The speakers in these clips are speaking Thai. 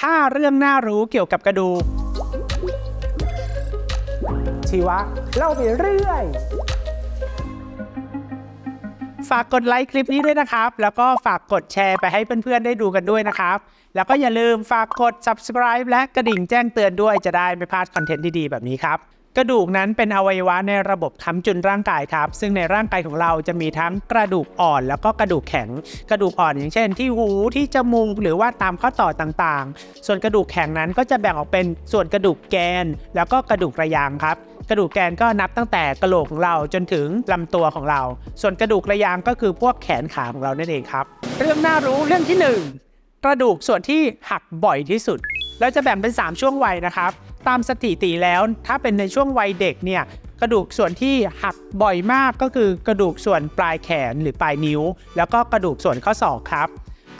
5 เรื่องน่ารู้เกี่ยวกับกระดูก ชีวะเล่าไปเรื่อย ฝากกดไลค์คลิปนี้ด้วยนะครับ แล้วก็ฝากกดแชร์ไปให้เพื่อนๆ ได้ดูกันด้วยนะครับ แล้วก็อย่าลืมฝากกด subscribe และกระดิ่งแจ้งเตือนด้วยจะได้ไม่พลาดคอนเทนต์ดีๆ แบบนี้ครับ กระดูกนั้นเป็นอวัยวะในระบบค้ำจุนร่างกายครับ ซึ่งในร่างกายของเราจะมีทั้งกระดูกอ่อนแล้วก็กระดูกแข็ง กระดูกอ่อนอย่างเช่น ที่หูที่จมูกหรือว่าตามข้อต่อต่างๆ ส่วนกระดูกแข็งนั้นก็จะแบ่งออกเป็นส่วนกระดูกแกน แล้วก็กระดูกระยางครับกระดูกแกนก็นับตั้งแต่กระโหลกของเราจนถึงลำตัวของเรา ส่วนกระดูกระยางก็คือพวกแขนขาของเรานั่นเองครับ เรื่องน่ารู้เรื่องที่หนึ่งกระดูกส่วนที่หักบ่อยที่สุด แล้วจะแบ่งเป็น 3 ช่วงวัยนะครับ ตามสถิติแล้วถ้าเป็นในช่วงวัยเด็กเนี่ยกระดูกส่วนที่หักบ่อยมากก็คือกระดูกส่วนปลายแขนหรือปลายนิ้ว แล้วก็กระดูกส่วนข้อศอกครับ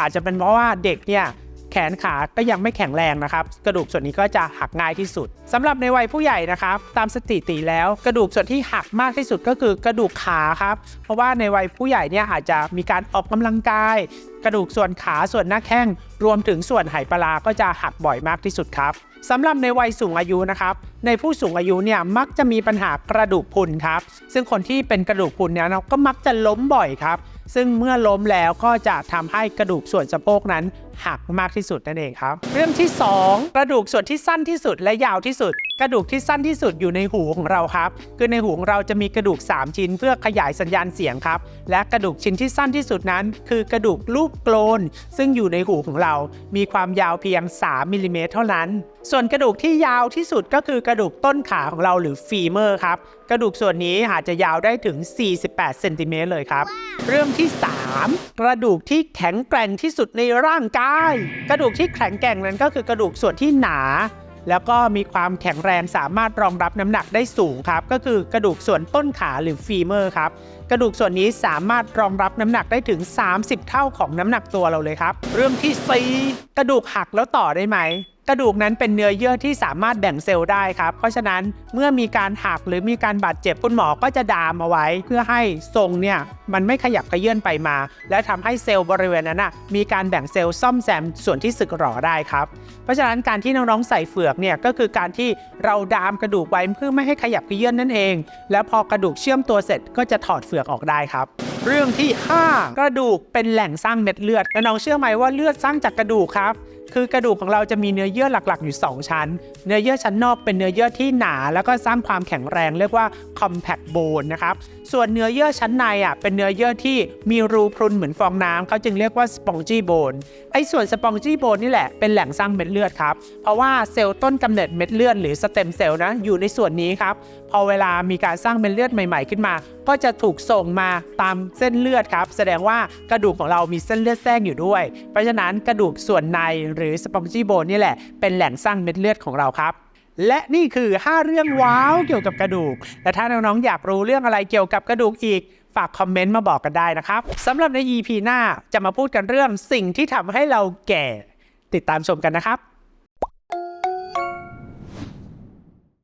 อาจจะเป็นเพราะว่าเด็กเนี่ย แขนขาก็ยังไม่แข็งแรงนะครับ กระดูกส่วนนี้ก็จะหักง่ายที่สุดสำหรับในวัยผู้ใหญ่นะครับ ตามสถิติแล้วกระดูกส่วนที่หักมากที่สุดก็คือกระดูกขาครับ เพราะว่าในวัยผู้ใหญ่เนี่ยอาจจะมีการออกกำลังกาย กระดูกส่วนขาส่วนหน้าแข้งรวมถึงส่วนไหปลาก็จะหักบ่อยมากที่สุดครับ สำหรับในวัยสูงอายุนะครับ ในผู้สูงอายุเนี่ยมักจะมีปัญหากระดูกพุนครับ ซึ่งคนที่เป็นกระดูกพุนเนี่ยก็มักจะล้มบ่อยครับ ซึ่งเมื่อล้มแล้วก็จะทำให้กระดูกส่วนสะโพกนั้นหักมากที่สุดนั่นเองครับ เรื่องที่ 2 กระดูกส่วนที่สั้นที่สุดและยาวที่สุด กระดูกที่สั้นที่สุดอยู่ในหูของเราครับคือในหูของเราจะมีกระดูก 3 ชิ้น เพื่อขยายสัญญาณเสียงครับ และกระดูกชิ้นที่สั้นที่สุดนั้น คือกระดูกลูกโกลน ซึ่งอยู่ในหูของเรา มีความยาวเพียง 3มิลลิเมตรเท่านั้น ส่วนกระดูกที่ยาวที่สุดก็คือกระดูกต้นขาของเราหรือฟีเมอร์ครับ กระดูกส่วนนี้อาจจะยาวได้ถึง 48เซนติเมตรเลยครับ เรื่องที่ 3 กระดูกที่แข็งแกร่งที่สุดในร่างกาย กระดูกที่แข็งแกร่งนั้นก็คือกระดูกส่วนที่หนา แล้วก็มีความแข็งแรงสามารถรองรับน้ำหนักได้สูงครับ ก็คือกระดูกส่วนต้นขาหรือฟีเมอร์ครับกระดูกส่วนนี้สามารถรองรับน้ำหนักได้ถึง 30 เท่าของน้ำหนักตัวเราเลยครับ เรื่องที่ 4 กระดูกหักแล้วต่อได้ไหม กระดูกนั้นเป็นเนื้อเยื่อที่สามารถแบ่งเซลล์ได้ครับ เพราะฉะนั้นเมื่อมีการหักหรือมีการบาดเจ็บคุณหมอก็จะดามเอาไว้ เพื่อให้ทรงเนี่ยมันไม่ขยับขยื่นไปมา และทำให้เซลล์บริเวณนั้นนะมีการแบ่งเซลล์ซ่อมแซมส่วนที่สึกหรอได้ครับ เพราะฉะนั้นการที่น้องๆใส่เฟือกเนี่ยก็คือการที่เราดามกระดูกไว้เพื่อไม่ให้ขยับขยื่นนั่นเอง แล้วพอกระดูกเชื่อมตัวเสร็จก็จะถอดเฟือกออกได้ครับเรื่องที่ 5 กระดูกเป็นแหล่งสร้างเม็ดเลือด และน้องเชื่อไหมว่าเลือดสร้างจากกระดูกครับคือกระดูกของเราจะมีเนื้อเยื่อหลักๆ อยู่ 2 ชั้น เนื้อเยื่อชั้นนอกเป็นเนื้อเยื่อที่หนา แล้วก็สร้างความแข็งแรงเรียกว่า compact bone นะครับ ส่วนเนื้อเยื่อชั้นในอะเป็นเนื้อเยื่อที่มีรูพรุนเหมือนฟองน้ำเขาจึงเรียกว่า spongy bone ไอ้ส่วน spongy bone นี่แหละเป็นแหล่งสร้างเม็ดเลือดครับ เพราะว่าเซลล์ต้นกำเนิดเม็ดเลือดหรือสเต็มเซลล์นะอยู่ในส่วนนี้ครับ พอเวลามีการสร้างเม็ดเลือดใหม่ๆ ขึ้นมา ก็จะถูกส่งมาตามเส้นเลือดครับ แสดงว่ากระดูกของเรามีเส้นเลือดแทรกอยู่ด้วย เพราะฉะนั้นกระดูกส่วนในหรือสปองจีโบนนี่แหละ เป็นแหล่งสร้างเม็ดเลือดของเราครับ และนี่คือ 5 เรื่องว้าวเกี่ยวกับกระดูกและถ้าน้องๆอยากรู้เรื่องอะไรเกี่ยวกับกระดูกอีกฝากคอมเมนต์มาบอกกันได้นะครับสำหรับใน EP หน้าจะมาพูดกันเรื่องสิ่งที่ทำให้เราแก่ ติดตามชมกันนะครับ